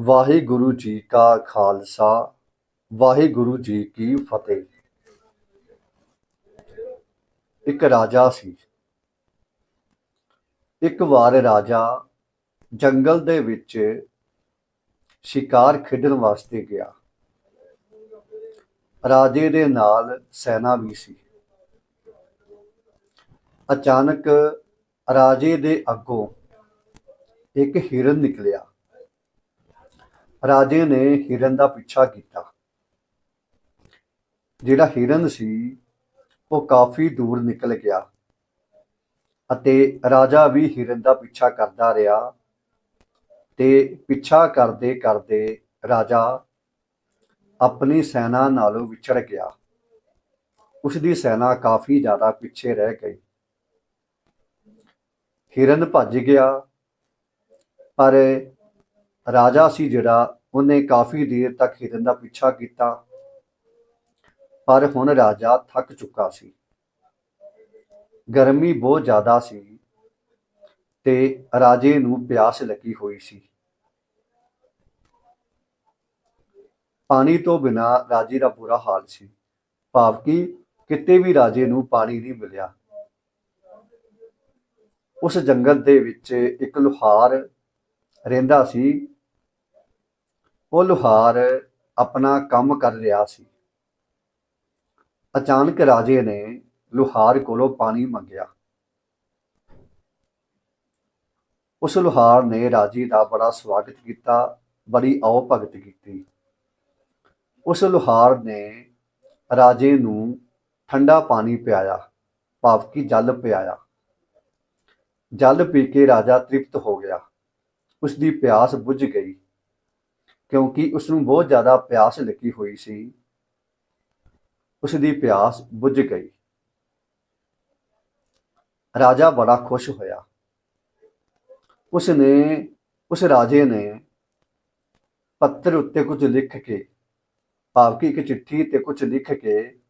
ਵਾਹਿਗੁਰੂ ਜੀ ਕਾ ਖਾਲਸਾ, ਵਾਹਿਗੁਰੂ ਜੀ ਕੀ ਫਤਿਹ। ਇੱਕ ਰਾਜਾ ਸੀ। ਇੱਕ ਵਾਰ ਰਾਜਾ ਜੰਗਲ ਦੇ ਵਿੱਚ ਸ਼ਿਕਾਰ ਖੇਡਣ ਵਾਸਤੇ ਗਿਆ। ਰਾਜੇ ਦੇ ਨਾਲ ਸੈਨਾ ਵੀ ਸੀ। ਅਚਾਨਕ ਰਾਜੇ ਦੇ ਅੱਗੋਂ ਇੱਕ ਹਿਰਨ ਨਿਕਲਿਆ। ਰਾਜੇ ਨੇ ਹਿਰਨ ਦਾ ਪਿੱਛਾ ਕੀਤਾ। ਜਿਹੜਾ ਹਿਰਨ ਸੀ, ਉਹ ਕਾਫੀ ਦੂਰ ਨਿਕਲ ਗਿਆ ਅਤੇ ਰਾਜਾ ਵੀ ਹਿਰਨ ਦਾ ਪਿੱਛਾ ਕਰਦਾ ਰਿਹਾ ਤੇ ਪਿੱਛਾ ਕਰਦੇ ਕਰਦੇ ਰਾਜਾ ਆਪਣੀ ਸੈਨਾ ਨਾਲੋਂ ਵਿਛੜ ਗਿਆ। ਉਸ ਦੀ ਸੈਨਾ ਕਾਫੀ ਜ਼ਿਆਦਾ ਪਿੱਛੇ ਰਹਿ ਗਈ। ਹਿਰਨ ਭੱਜ ਗਿਆ, ਪਰ ਰਾਜਾ ਸੀ ਜਿਹੜਾ ਉਹਨੇ ਕਾਫੀ ਦੇਰ ਤੱਕ ਹਿਰਨ ਦਾ ਪਿੱਛਾ ਕੀਤਾ, ਪਰ ਹੁਣ ਰਾਜਾ ਥੱਕ ਚੁੱਕਾ ਸੀ। ਗਰਮੀ ਬਹੁਤ ਜ਼ਿਆਦਾ ਸੀ ਤੇ ਰਾਜੇ ਨੂੰ ਪਿਆਸ ਲੱਗੀ ਹੋਈ ਸੀ। ਪਾਣੀ ਤੋਂ ਬਿਨਾ ਰਾਜੇ ਦਾ ਬੁਰਾ ਹਾਲ ਸੀ। ਭਾਵ ਕਿ ਕਿਤੇ ਵੀ ਰਾਜੇ ਨੂੰ ਪਾਣੀ ਨਹੀਂ ਮਿਲਿਆ। ਉਸ ਜੰਗਲ ਦੇ ਵਿੱਚ ਇੱਕ ਲੁਹਾਰ ਰਹਿੰਦਾ ਸੀ ਉਹ ਲੁਹਾਰ ਆਪਣਾ ਕੰਮ ਕਰ ਰਿਹਾ ਸੀ। ਅਚਾਨਕ ਰਾਜੇ ਨੇ ਲੁਹਾਰ ਕੋਲੋਂ ਪਾਣੀ ਮੰਗਿਆ। ਉਸ ਲੁਹਾਰ ਨੇ ਰਾਜੇ ਦਾ ਬੜਾ ਸਵਾਗਤ ਕੀਤਾ, ਬੜੀ ਆਓ ਭਗਤ ਕੀਤੀ। ਉਸ ਲੁਹਾਰ ਨੇ ਰਾਜੇ ਨੂੰ ਠੰਡਾ ਪਾਣੀ ਪਿਆਇਆ, ਭਾਵ ਕਿ ਜਲ ਪਿਆਇਆ। ਜਲ ਪੀ ਕੇ ਰਾਜਾ ਤ੍ਰਿਪਤ ਹੋ ਗਿਆ। ਉਸ ਦੀ ਪਿਆਸ ਬੁਝ ਗਈ। ਕਿਉਂਕਿ ਉਸ ਨੂੰ ਬਹੁਤ ਜ਼ਿਆਦਾ ਪਿਆਸ ਲੱਗੀ ਹੋਈ ਸੀ। ਉਸ ਦੀ ਪਿਆਸ ਬੁੱਝ ਗਈ। ਰਾਜਾ ਬੜਾ ਖੁਸ਼ ਹੋਇਆ। ਉਸ ਨੇ ਉਸ ਰਾਜੇ ਨੇ ਪੱਤਰ ਉੱਤੇ ਕੁਝ ਲਿਖ ਕੇ ਭਾਵ ਕਿ ਇੱਕ ਚਿੱਠੀ ਤੇ ਕੁਝ ਲਿਖ ਕੇ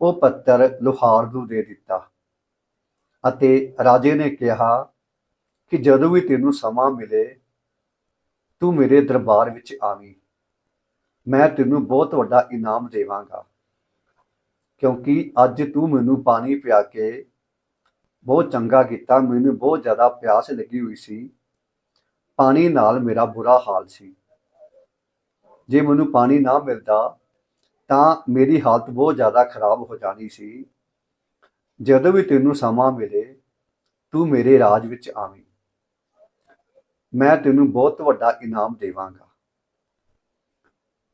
ਉਹ ਪੱਤਰ ਲੋਹਾਰ ਨੂੰ ਦੇ ਦਿੱਤਾ ਅਤੇ ਰਾਜੇ ਨੇ ਕਿਹਾ ਕਿ ਜਦੋਂ ਵੀ ਤੈਨੂੰ ਸਮਾਂ ਮਿਲੇ ਤੂੰ ਮੇਰੇ ਦਰਬਾਰ ਵਿੱਚ ਆਵੀਂ। ਮੈਂ ਤੈਨੂੰ ਬਹੁਤ ਵੱਡਾ ਇਨਾਮ ਦੇਵਾਂਗਾ, ਕਿਉਂਕਿ ਅੱਜ ਤੂੰ ਮੈਨੂੰ ਪਾਣੀ ਪਿਆ ਕੇ ਬਹੁਤ ਚੰਗਾ ਕੀਤਾ, ਮੈਨੂੰ ਬਹੁਤ ਜ਼ਿਆਦਾ ਪਿਆਸ ਲੱਗੀ ਹੋਈ ਸੀ। ਪਾਣੀ ਨਾਲ ਮੇਰਾ ਬੁਰਾ ਹਾਲ ਸੀ। ਜੇ ਮੈਨੂੰ ਪਾਣੀ ਨਾ ਮਿਲਦਾ, ਤਾਂ ਮੇਰੀ ਹਾਲਤ ਬਹੁਤ ਜ਼ਿਆਦਾ ਖਰਾਬ ਹੋ ਜਾਣੀ ਸੀ। ਜਦੋਂ ਵੀ ਤੈਨੂੰ ਸਮਾਂ ਮਿਲੇ, ਤੂੰ ਮੇਰੇ ਰਾਜ ਵਿੱਚ ਆਵੀਂ। ਮੈਂ ਤੈਨੂੰ ਬਹੁਤ ਵੱਡਾ ਇਨਾਮ ਦੇਵਾਂਗਾ।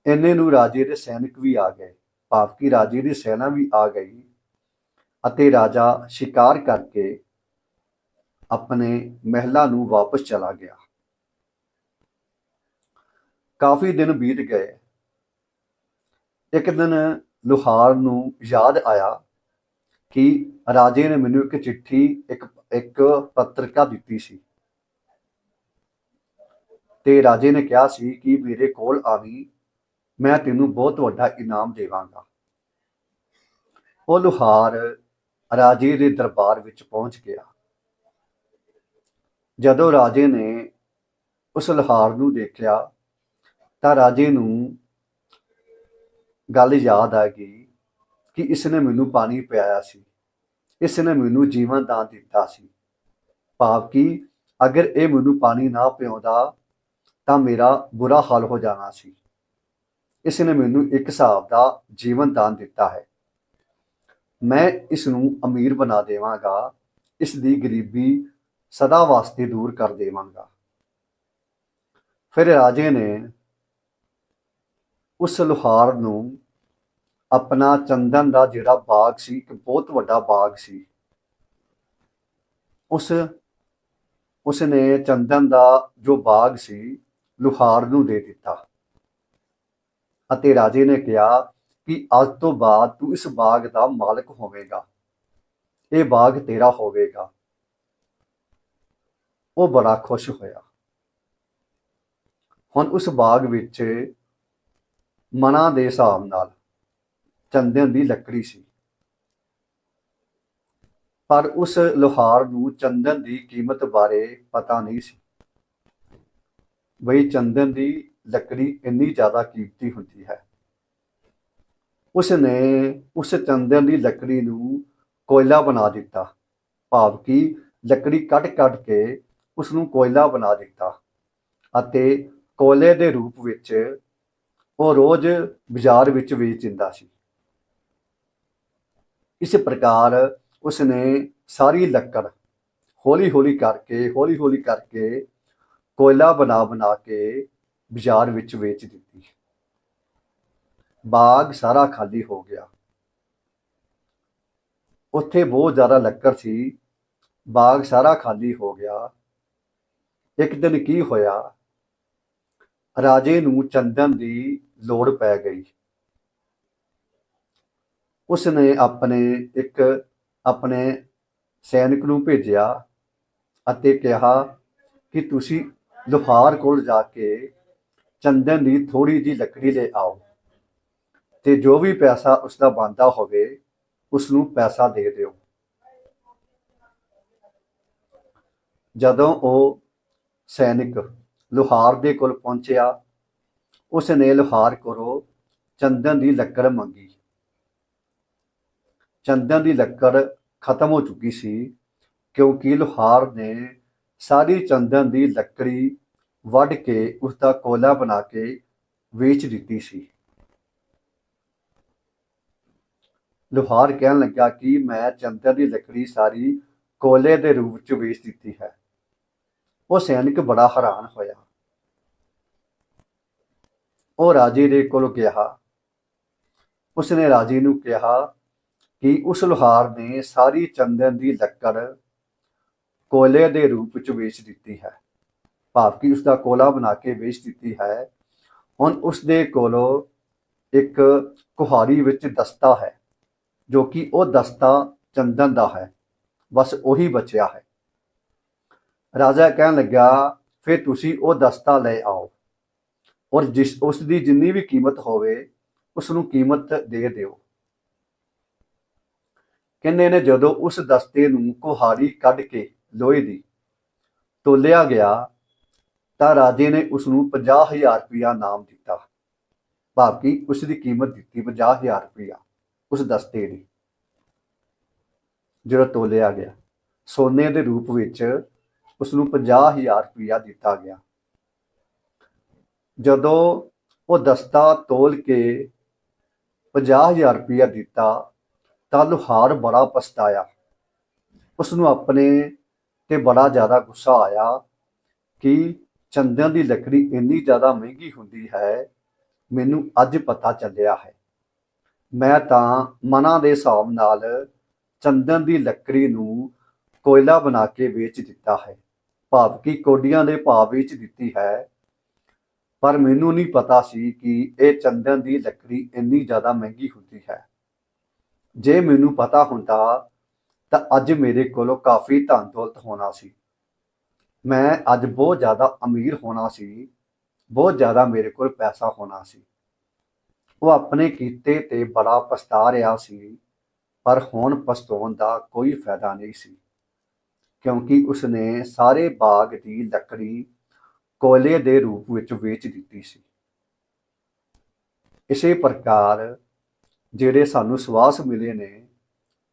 ਇੰਨੇ ਨੂੰ ਰਾਜੇ ਦੇ ਸੈਨਿਕ ਵੀ ਆ ਗਏ ਭਾਵ ਕਿ ਰਾਜੇ ਦੀ ਸੈਨਾ ਵੀ ਆ ਗਈ ਅਤੇ ਰਾਜਾ ਸ਼ਿਕਾਰ ਕਰਕੇ ਆਪਣੇ ਮਹਿਲਾ ਨੂੰ ਵਾਪਸ ਚਲਾ ਗਿਆ। ਕਾਫੀ ਦਿਨ ਬੀਤ ਗਏ। ਇੱਕ ਦਿਨ ਲੁਹਾਰ ਨੂੰ ਯਾਦ ਆਇਆ ਕਿ ਰਾਜੇ ਨੇ ਮੈਨੂੰ ਇੱਕ ਚਿੱਠੀ, ਇੱਕ ਇੱਕ ਪੱਤਰਕਾ ਦਿੱਤੀ ਸੀ। ਤੇ ਰਾਜੇ ਨੇ ਕਿਹਾ ਸੀ ਕਿ ਮੇਰੇ ਕੋਲ ਆਵੀਂ, ਮੈਂ ਤੈਨੂੰ ਬਹੁਤ ਵੱਡਾ ਇਨਾਮ ਦੇਵਾਂਗਾ। ਉਹ ਲੁਹਾਰ ਰਾਜੇ ਦੇ ਦਰਬਾਰ ਵਿੱਚ ਪਹੁੰਚ ਗਿਆ। ਜਦੋਂ ਰਾਜੇ ਨੇ ਉਸ ਲੁਹਾਰ ਨੂੰ ਦੇਖਿਆ, ਤਾਂ ਰਾਜੇ ਨੂੰ ਗੱਲ ਯਾਦ ਆ ਗਈ ਕਿ ਇਸ ਨੇ ਮੈਨੂੰ ਪਾਣੀ ਪਿਆਇਆ ਸੀ। ਇਸ ਨੇ ਮੈਨੂੰ ਜੀਵਨ ਦਾਨ ਦਿੱਤਾ ਸੀ। ਭਾਵ ਕਿ ਅਗਰ ਇਹ ਮੈਨੂੰ ਪਾਣੀ ਨਾ ਪਿਆਉਂਦਾ ਤਾਂ ਮੇਰਾ ਬੁਰਾ ਹਾਲ ਹੋ ਜਾਣਾ ਸੀ। ਇਸ ਨੇ ਮੈਨੂੰ ਇੱਕ ਹਿਸਾਬ ਦਾ ਜੀਵਨ ਦਾਨ ਦਿੱਤਾ ਹੈ। ਮੈਂ ਇਸ ਨੂੰ ਅਮੀਰ ਬਣਾ ਦੇਵਾਂਗਾ ਇਸ ਦੀ ਗਰੀਬੀ ਸਦਾ ਵਾਸਤੇ ਦੂਰ ਕਰ ਦੇਵਾਂਗਾ। ਫਿਰ ਰਾਜੇ ਨੇ ਉਸ ਲੁਹਾਰ ਨੂੰ ਆਪਣਾ ਚੰਦਨ ਦਾ ਜਿਹੜਾ ਬਾਗ ਸੀ, ਇੱਕ ਬਹੁਤ ਵੱਡਾ ਬਾਗ ਸੀ, ਉਸ ਉਸ ਨੇ ਚੰਦਨ ਦਾ ਜੋ ਬਾਗ ਸੀ ਲੁਹਾਰ ਨੂੰ ਦੇ ਦਿੱਤਾ। ਅਤੇ ਰਾਜੇ ਨੇ ਕਿਹਾ ਕਿ ਅੱਜ ਤੋਂ ਬਾਅਦ ਤੂੰ ਇਸ ਬਾਗ ਦਾ ਮਾਲਕ ਹੋਵੇਂਗਾ। ਇਹ ਬਾਗ ਤੇਰਾ ਹੋਵੇਗਾ। ਉਹ ਬੜਾ ਖੁਸ਼ ਹੋਇਆ। ਹੁਣ ਉਸ ਬਾਗ ਵਿੱਚ ਮਨਾਂ ਦੇ ਹਿਸਾਬ ਨਾਲ ਚੰਦਨ ਦੀ ਲੱਕੜੀ ਸੀ। ਪਰ ਉਸ ਲੋਹਾਰ ਨੂੰ ਚੰਦਨ ਦੀ ਕੀਮਤ ਬਾਰੇ ਪਤਾ ਨਹੀਂ ਸੀ। ਬਈ ਚੰਦਨ ਦੀ ਲੱਕੜੀ ਇੰਨੀ ਜ਼ਿਆਦਾ ਕੀਮਤੀ ਹੁੰਦੀ ਹੈ। ਉਸ ਨੇ ਉਸ ਚੰਦਨ ਦੀ ਲੱਕੜੀ ਨੂੰ ਕੋਇਲਾ ਬਣਾ ਦਿੱਤਾ। ਭਾਵ ਕਿ ਲੱਕੜੀ ਕੱਟ-ਕੱਟ ਕੇ ਉਸ ਨੂੰ ਕੋਇਲਾ ਬਣਾ ਦਿੱਤਾ ਅਤੇ ਕੋਲੇ ਦੇ ਰੂਪ ਵਿੱਚ ਉਹ ਰੋਜ਼ ਬਾਜ਼ਾਰ ਵਿੱਚ ਵੇਚ ਦਿੰਦਾ ਸੀ। ਇਸ ਪ੍ਰਕਾਰ ਉਸ ਨੇ ਸਾਰੀ ਲੱਕੜ ਹੌਲੀ-ਹੌਲੀ ਕਰਕੇ ਹੌਲੀ-ਹੌਲੀ ਕਰਕੇ ਕੋਇਲਾ ਬਣਾ ਬਣਾ ਕੇ ਬਾਜ਼ਾਰ ਵਿੱਚ ਵੇਚ ਦਿੱਤੀ। ਬਾਗ ਸਾਰਾ ਖਾਲੀ ਹੋ ਗਿਆ। ਉੱਥੇ ਬਹੁਤ ਜ਼ਿਆਦਾ ਲੱਕੜ ਸੀ। ਬਾਗ ਸਾਰਾ ਖਾਲੀ ਹੋ ਗਿਆ। ਇੱਕ ਦਿਨ ਕੀ ਹੋਇਆ? ਰਾਜੇ ਨੂੰ ਚੰਦਨ ਦੀ ਲੋੜ ਪੈ ਗਈ। ਉਸ ਨੇ ਆਪਣੇ ਇੱਕ ਆਪਣੇ ਸੈਨਿਕ ਨੂੰ ਭੇਜਿਆ ਅਤੇ ਕਿਹਾ ਕਿ ਤੁਸੀਂ ਲੁਹਾਰ ਕੋਲ ਜਾ ਕੇ ਚੰਦਨ ਦੀ ਥੋੜੀ ਜਿਹੀ ਲੱਕੜੀ ਲੈ ਆਓ ਤੇ ਜੋ ਵੀ ਪੈਸਾ ਉਸ ਦਾ ਬਣਦਾ ਹੋਵੇ ਉਸ ਨੂੰ ਪੈਸਾ ਦੇ ਦਿਓ। ਜਦੋਂ ਉਹ ਸੈਨਿਕ ਲੁਹਾਰ ਦੇ ਕੋਲ ਪਹੁੰਚਿਆ ਉਸ ਨੇ ਲੋਹਾਰ ਕੋਲੋਂ ਚੰਦਨ ਦੀ ਲੱਕੜ ਮੰਗੀ। ਚੰਦਨ ਦੀ ਲੱਕੜ ਖਤਮ ਹੋ ਚੁੱਕੀ ਸੀ ਕਿਉਂਕਿ ਲੁਹਾਰ ਨੇ ਸਾਰੀ ਚੰਦਨ ਦੀ ਲੱਕੜੀ ਵੱਢ ਕੇ ਉਸ ਦਾ ਕੋਲਾ ਬਣਾ ਕੇ ਵੇਚ ਦਿੱਤੀ ਸੀ। ਲੁਹਾਰ ਕਹਿਣ ਲੱਗਾ ਕਿ ਮੈਂ ਚੰਦਨ ਦੀ ਲੱਕੜੀ ਸਾਰੀ ਕੋਲੇ ਦੇ ਰੂਪ ਵਿੱਚ ਵੇਚ ਦਿੱਤੀ ਹੈ। ਉਹ ਸੈਨਿਕ ਬੜਾ ਹੈਰਾਨ ਹੋਇਆ। ਉਹ ਰਾਜੇ ਦੇ ਕੋਲ ਗਿਆ। ਉਸਨੇ ਰਾਜੇ ਨੂੰ ਕਿਹਾ ਕਿ ਉਸ ਲੁਹਾਰ ਨੇ ਸਾਰੀ ਚੰਦਨ ਦੀ ਲੱਕੜ ਕੋਲੇ ਦੇ ਰੂਪ ਵਿੱਚ ਵੇਚ ਦਿੱਤੀ ਹੈ। ਭਾਵ ਕਿ ਉਸ ਦਾ ਕੋਲਾ ਬਣਾ ਕੇ ਵੇਚ ਦਿੱਤੀ ਹੈ। ਹੁਣ ਉਸ ਦੇ ਕੋਲੋਂ ਇੱਕ ਕੁਹਾੜੀ ਵਿੱਚ ਦਸਤਾ ਹੈ, ਜੋ ਕਿ ਉਹ ਦਸਤਾ ਚੰਦਨ ਦਾ ਹੈ। ਬਸ ਉਹੀ ਬਚਿਆ ਹੈ। ਰਾਜਾ ਕਹਿਣ ਲੱਗਾ ਫਿਰ ਤੁਸੀਂ ਉਹ ਦਸਤਾ ਲੈ ਆਓ। ਔਰ ਜਿਸ ਉਸ ਦੀ ਜਿੰਨੀ ਵੀ ਕੀਮਤ ਹੋਵੇ ਉਸ ਨੂੰ ਕੀਮਤ ਦੇ ਦਿਓ। ਕਹਿੰਦੇ ਨੇ ਜਦੋਂ ਉਸ ਦਸਤੇ ਨੂੰ ਕੁਹਾੜੀ ਕੱਢ ਕੇ ਲੋਹੇ ਦੀ। ਤੋਲਿਆ ਗਿਆ ਤਾਂ ਰਾਜੇ ਨੇ ਉਸ ਨੂੰ 50000 ਰੁਪਇਆ ਨਾਮ ਦਿੱਤਾ। ਭਾਵ ਕਿ ਉਸ ਦੀ ਕੀਮਤ ਦਿੱਤੀ 50000 ਰੁਪਇਆ ਉਸ ਦਸਤੇ ਦੀ, ਜਿਹੜਾ ਤੋਲਿਆ ਗਿਆ। ਸੋਨੇ ਦੇ ਰੂਪ ਵਿੱਚ ਉਸ ਨੂੰ 50000 ਰੁਪਇਆ ਦਿੱਤਾ ਗਿਆ। ਜਦੋਂ ਉਹ ਦਸਤਾ ਤੋਲ ਕੇ 50000 ਰੁਪਇਆ ਦਿੱਤਾ ਤਾਂ ਲੁਹਾਰ ਬੜਾ ਪਛਤਾਇਆ। ਉਸ ਨੂੰ ਆਪਣੇ ਤੇ ਬੜਾ ਜ਼ਿਆਦਾ ਗੁੱਸਾ ਆਇਆ ਕਿ ਚੰਦਨ ਦੀ ਲੱਕੜੀ ਇੰਨੀ ਜ਼ਿਆਦਾ ਮਹਿੰਗੀ ਹੁੰਦੀ ਹੈ, ਮੈਨੂੰ ਅੱਜ ਪਤਾ ਚੱਲਿਆ ਹੈ। ਮੈਂ ਤਾਂ ਮਨਾਂ ਦੇ ਹਿਸਾਬ ਨਾਲ ਚੰਦਨ ਦੀ ਲੱਕੜੀ ਨੂੰ ਕੋਇਲਾ ਬਣਾ ਕੇ ਵੇਚ ਦਿੱਤਾ ਹੈ। ਭਾਵ ਕਿ ਕੋਡੀਆਂ ਦੇ ਭਾਅ ਵਿੱਚ ਦਿੱਤੀ ਹੈ। ਪਰ ਮੈਨੂੰ ਨਹੀਂ ਪਤਾ ਸੀ ਕਿ ਇਹ ਚੰਦਨ ਦੀ ਲੱਕੜੀ ਇੰਨੀ ਜ਼ਿਆਦਾ ਮਹਿੰਗੀ ਹੁੰਦੀ ਹੈ। ਜੇ ਮੈਨੂੰ ਪਤਾ ਹੁੰਦਾ ਤਾਂ ਅੱਜ ਮੇਰੇ ਕੋਲੋਂ ਕਾਫੀ ਧਨ ਦੌਲਤ ਹੋਣਾ ਸੀ। ਮੈਂ ਅੱਜ ਬਹੁਤ ਜ਼ਿਆਦਾ ਅਮੀਰ ਹੋਣਾ ਸੀ, ਬਹੁਤ ਜ਼ਿਆਦਾ ਮੇਰੇ ਕੋਲ ਪੈਸਾ ਹੋਣਾ ਸੀ। ਉਹ ਆਪਣੇ ਕੀਤੇ ਤੇ ਬੜਾ ਪਛਤਾ ਰਿਹਾ ਸੀ, ਪਰ ਹੁਣ ਪਛਤਾਉਣ ਦਾ ਕੋਈ ਫਾਇਦਾ ਨਹੀਂ ਸੀ, ਕਿਉਂਕਿ ਉਸਨੇ ਸਾਰੇ ਬਾਗ ਦੀ ਲੱਕੜੀ ਕੋਲੇ ਦੇ ਰੂਪ ਵਿੱਚ ਵੇਚ ਦਿੱਤੀ ਸੀ। ਇਸੇ ਪ੍ਰਕਾਰ ਜਿਹੜੇ ਸਾਨੂੰ ਸਵਾਸ ਮਿਲੇ ਨੇ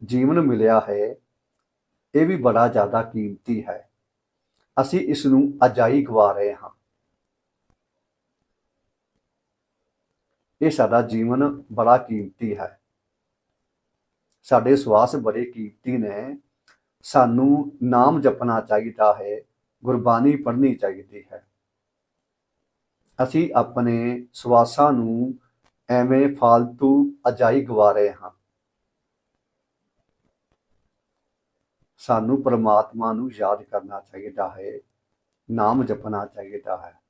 ਜੀਵਨ ਮਿਲਿਆ ਹੈ, ਇਹ ਵੀ ਬੜਾ ਜ਼ਿਆਦਾ ਕੀਮਤੀ ਹੈ। ਅਸੀਂ ਇਸ ਨੂੰ ਅਜਾਈ ਗਵਾ ਰਹੇ ਹਾਂ। ਇਹ ਸਾਡਾ ਜੀਵਨ ਬੜਾ ਕੀਮਤੀ ਹੈ। ਸਾਡੇ ਸਵਾਸ ਬੜੇ ਕੀਮਤੀ ਨੇ। ਸਾਨੂੰ ਨਾਮ ਜਪਣਾ ਚਾਹੀਦਾ ਹੈ, ਗੁਰਬਾਣੀ ਪੜ੍ਹਨੀ ਚਾਹੀਦੀ ਹੈ। ਅਸੀਂ ਆਪਣੇ ਸਵਾਸਾਂ ਨੂੰ ਐਵੇਂ ਫालतू ਅਜਾਈ ਗਵਾ ਰਹੇ ਹਾਂ। ਸਾਨੂੰ ਪਰਮਾਤਮਾ ਨੂੰ ਯਾਦ ਕਰਨਾ ਚਾਹੀਦਾ ਹੈ ਨਾਮ ਜਪਣਾ ਚਾਹੀਦਾ ਹੈ।